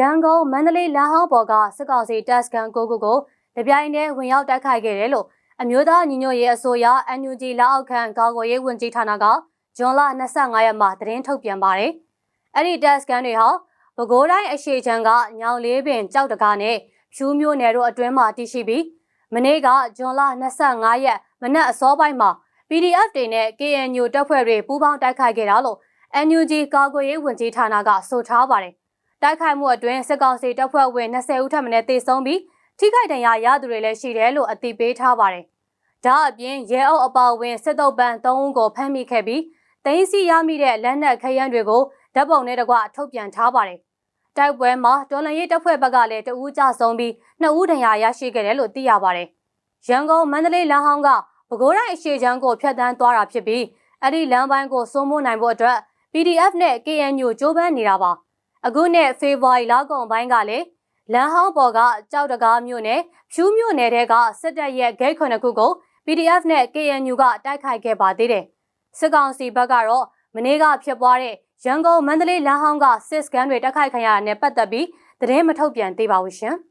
ရန်ကုန်မန္တလေးလမ်းဟောင်းပေါ်ကစစ်ကောင်စီတပ်စခန်းကိုကိုကိုတပြိုင်တည်းဝင်ရောက်တိုက်ခိုက်ခဲ့တယ်လို့အမျိုးသားညီညွတ်ရေးအစိုးရ NUG လက်အောက်ခံကာကွယ်ရေးဝန်ကြီးဌာနကဇွန်လ25ရက်မှာသတင်းထုတ်ပြန်ပါတယ်။အဲ့ဒီတပ်စခန်းတွေဟာပဲခူးတိုင်းအရှေ့ချမ်းကညောင်လေးပင်ကြောက်တကားနဲ့ဖြူးမျိုးနယ်တို့အတွင်းမှာတည်ရှိပြီးမနေ့ကဇွန်လ25ရက်မနက်အစောပိုင်းမှာ PDF တွေနဲ့ KNU တပ်ဖွဲ့တွေပူးပေါင်းတိုက်ခိုက်ခဲ့တာလို့ NUG ကာကွယ်ရေးဝန်ကြီးဌာနကဆိုထားပါတယ်။ တိုက်ခိုက်မှုအတွင်းစစ်ကောင်စီတပ်ဖွဲ့ဝင်20ဦးထပ်မံတေဆုံးပြီးထိခိုက်ဒဏ်ရာရသူတွေလည်းရှိတယ်လို့အသိပေးထားပါတယ်။ဒါအပြင်ရဲအုပ်အပါအဝင်စစ်တုပ်ပန်း3ဦးကိုဖမ်းမိခဲ့ပြီးတင်းစီရမိတဲ့လက်နက်ခရမ်းတွေကိုဓာတ်ပုံနဲ့တကွထုတ်ပြန်ထားပါတယ်။တိုက်ပွဲမှာတော်လန်ရေးတပ်ဖွဲ့ဘက်ကလည်းတဦးကြဆုံးပြီး2ဦးဒဏ်ရာရရှိခဲ့တယ်လို့သိရပါတယ်။ရန်ကုန်မန္တလေးလမ်းဟောင်းကပဲခူးတိုင်းအရှေ့ချမ်းကိုဖျက်ဆီးသွားတာဖြစ်ပြီးအဲ့ဒီလမ်းပိုင်းကိုစိုးမိုးနိုင်ဖို့အတွက် PDF နဲ့ KNU ကြိုးပမ်းနေတာပါ အခုနဲ့ဖေဖော်ဝါရီလကုန်ပိုင်းကလည်းလမ်းဟောင်းပေါ်ကကြောက်တကားမြို့နယ်ဖြူးမြို့နယ်တဲကစစ်တပ်ရဲ့ဂိတ်ခုနှစ်ခုကို PDF နဲ့ KNU ကတိုက်ခိုက်ခဲ့ပါသေးတယ်စစ်ကောင်စီဘက်ကတော့မနေ့ကဖြစ်ပွားတဲ့ရန်ကုန်မန္တလေးလမ်းဟောင်းကစစ်စကန်တွေတိုက်ခိုက်ခံရတာနဲ့ပတ်သက်ပြီးသတင်းမထုတ်ပြန်သေးပါဘူးရှင်။